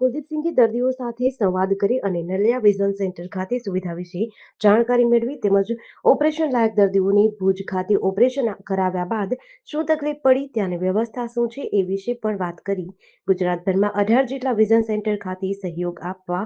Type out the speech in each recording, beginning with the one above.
કુલદીપસિંહે દર્દીઓ સાથે સંવાદ કરી અને નલિયા વિઝન સેન્ટર ખાતે સુવિધા વિશે જાણકારી મેળવી તેમજ ઓપરેશન લાયક દર્દીઓની ભુજ ખાતે ઓપરેશન કરાવ્યા બાદ શું તકલીફ પડી, ત્યાંની વ્યવસ્થા શું છે એ વિશે પણ વાત કરી. ગુજરાતભરમાં અઢાર જેટલા વિઝન સેન્ટર ખાતે સહયોગ આપવા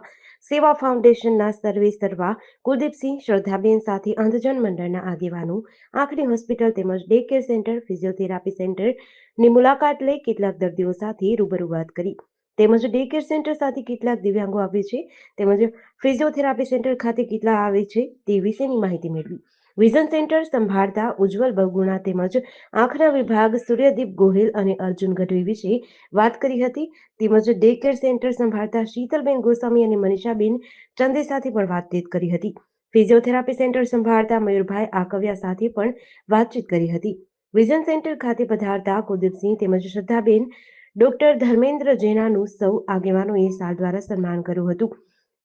સેવા ફાઉન્ડેશનના સર્વે સર્વા કુલદીપસિંહ શ્રદ્ધાબેન સાથે અંધજન મંડળના આગેવાનો, આંખની હોસ્પિટલ તેમજ ડે કેર સેન્ટર, ફિઝિયોથેરાપી સેન્ટરની મુલાકાત લઈ કેટલાક દર્દીઓ સાથે રૂબરૂ વાત કરી. તેમજ ડે કેર સેન્ટર સાથે કેટલાક દિવ્યાંગો આવે છે. તેમજ ફિઝિયોથેરાપી સેન્ટર ખાતે કેટલા આવે છે તે વિશેની માહિતી મેળવી. વિઝન સેન્ટર સંભાળતા ઉજ્જવલ બહુગુણા તેમજ આંખના વિભાગ, સૂર્યદીપ ગોહિલ અને અર્જુન ગઢવી વિશે વાત કરી હતી. તેમજ ડે કેર સેન્ટર સંભાળતા શીતલબેન ગોસ્વામી અને મનીષાબેન ચંદે સાથે પણ વાતચીત કરી હતી. ફિઝિયોથેરાપી સેન્ટર સંભાળતા મયુરભાઈ આકવિયા સાથે પણ વાતચીત કરી હતી. વિઝન સેન્ટર ખાતે પધારતા કુલદીપસિંહ તેમજ શ્રદ્ધાબેન ડોક્ટર ધર્મેન્દ્ર જેનાનું સૌ આગેવાનોએ સાલ દ્વારા સન્માન કર્યું હતું.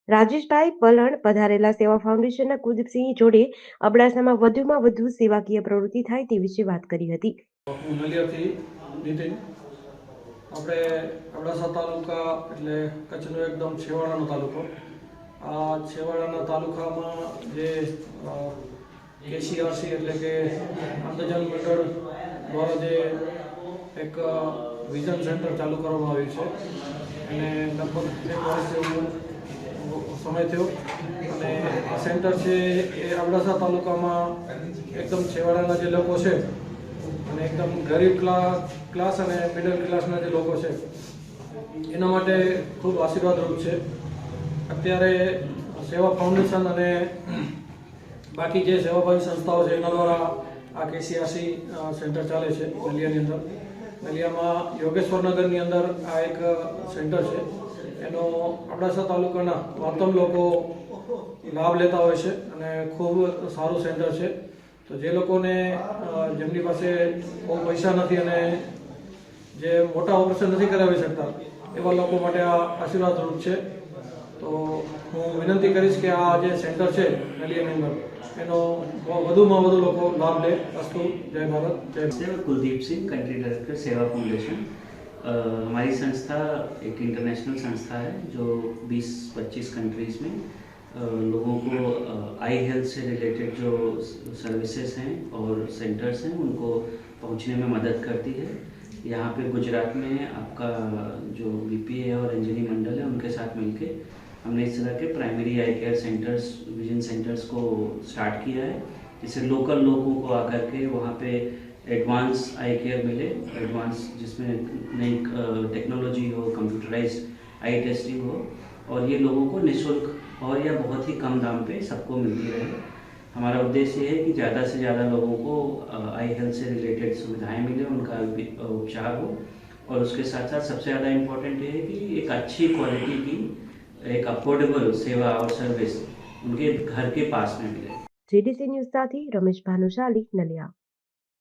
રાજેશભાઈ પલણ પધારેલા સેવા ફાઉન્ડેશનના કુલદીપસિંહ જોડે અબડાસામાં વધુમાં વધુ સેવાકીય પ્રવૃત્તિ થાય તે વિશે વાત કરી હતી. આપણે અબડાસા તાલુકા એટલે કચ્છનો એકદમ છેવાડાનો તાલુકો. આ છેવાડાના તાલુકામાં જે કેસીઆરસી એટલે કે અંધજન મંડળ દ્વારા જે એક વિઝન સેન્ટર ચાલુ કરવામાં આવ્યું છે. અને લગભગ એક વર્ષ જેવું સમય થયો. અને આ સેન્ટર છે એ અબડાસા તાલુકામાં એકદમ છેવાડાના જે લોકો છે અને એકદમ ગરીબ ક્લાસ અને મિડલ ક્લાસના જે લોકો છે, એના માટે ખૂબ આશીર્વાદરૂપ છે. અત્યારે સેવા ફાઉન્ડેશન અને બાકી જે સેવાભાવી સંસ્થાઓ છે, એના દ્વારા આ કેસીઆરસી સેન્ટર ચાલે છે નલિયાની અંદર. નલિયામાં યોગેશ્વરનગરની અંદર આ એક સેન્ટર છે. એનો અબડાસા તાલુકાના વાતમ લોકો લાભ લેતા હોય છે અને ખૂબ સારું સેન્ટર છે. તો જે લોકોને જેમની પાસે બહુ પૈસા નથી અને જે મોટા ઓપરેશન નથી કરાવી શકતા, એવા લોકો માટે આ આશીર્વાદરૂપ છે. તો હું વિનંતી કરીશ કે આ જે સેન્ટર છે નલિયાની અંદર એનો વધુમાં વધુ લોકો લાભ લે અસ્તુ જય ભારત જય ભારત. मैं Kuldeep Singh country director Seva foundation uh, हमारी संस्था एक इंटरनेशनल संस्था है जो 20-25 कंट्रीज में अ, लोगों को आई हेल्थ से रिलेटेड जो सर्विसेज हैं और सेंटर्स हैं उनको पहुंचने में मदद करती है यहाँ पे गुजरात में आपका जो बी और अंजनी मंडल है उनके साथ मिलके हमने इस तरह के primary eye care centres vision centres को स्टार्ट किया है, जिससे लोकल लोगों को आकर के वहाँ पे एडवांस आई केयर मिले एडवांस जिसमें नई टेक्नोलॉजी हो कंप्यूटराइज आई टेस्टिंग हो, और ये लोगों को निशुल्क और या बहुत ही कम दाम पे सबको मिलती रहे। हमारा उद्देश्य है कि ज़्यादा से ज़्यादा लोगों को आई हेल्थ से रिलेटेड सुविधाएँ मिले, उनका उपचार हो। और उसके साथ साथ सबसे ज़्यादा इम्पोर्टेंट ये है कि एक अच्छी क्वालिटी की एक अफोर्डेबल सेवा और सर्विस उनके घर के पास में मिले जीडीसी न्यूज साथी रमेश भानुशाली नलिया